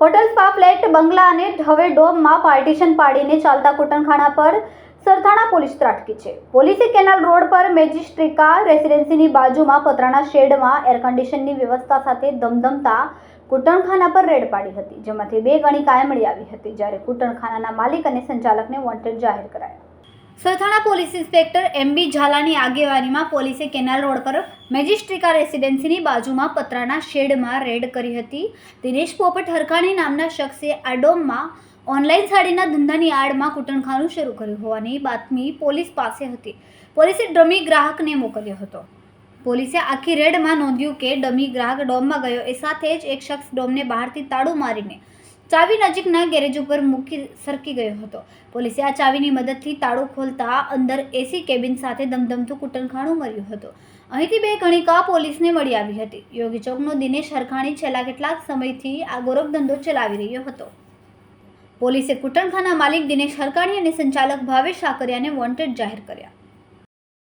Hotel spa flat બંગલા અને હવે ડોમમાં પાર્ટીશન પાડીને ચાલતા કુટનખાના પર સરથાણા પોલીસ ત્રાટકી છે. પોલીસે કેનાલ રોડ પર મેજિસ્ટ્રિકા રેસિડેન્સીની બાજુમાં પતરાના શેડમાં એર કન્ડિશનની વ્યવસ્થા સાથે ધમધમતા કુટણખાના પર રેડ પાડી હતી, જેમાંથી બે ગણી કાયમળી આવી હતી, જ્યારે કુટણખાનાના માલિક અને સંચાલકને વોન્ટેડ જાહેર કરાયા. Sarthana police inspector M B ઝાલાની આગેવાનીમાં પોલીસે કેનાલ રોડ પર મેજિસ્ટ્રિકા રેસિડેન્સીની બાજુમાં પતરાના શેડમાં રેડ કરી હતી. દિનેશ પોપટ હરખાણી નામના શખ્સે આ ડોમમાં ઓનલાઈન સાડીના ધંધાની આડમાં કુટણખાનું શરૂ કર્યું હોવાની બાતમી પોલીસ પાસે હતી. પોલીસે ડમી ગ્રાહકને મોકલ્યો હતો. પોલીસે આખી રેડમાં નોંધ્યું કે ડમી ગ્રાહક ડોમમાં ગયો. એ સાથે જ એક શખ્સ ડોમને બહારથી તાળું મારીને ચાવી નજીકના ગેરેજ ઉપર મૂકી સરકી ગયો હતો. પોલીસે આ ચાવીની મદદથી તાળું ખોલતા અંદર એસી કેબિન સાથે ધમધમતું કુટનખાણું મળ્યું હતું. અહીંથી બે ગણિકા પોલીસને મળી આવી હતી. યોગી ચોકનો દિનેશ હરખાણી છેલ્લા કેટલાક સમયથી આ ગોરખધંધો ચલાવી રહ્યો હતો. પોલીસે કુટનખાના માલિક દિનેશ હરકાણી અને સંચાલક ભાવેશ સાકરિયાને વોન્ટેડ જાહેર કર્યા.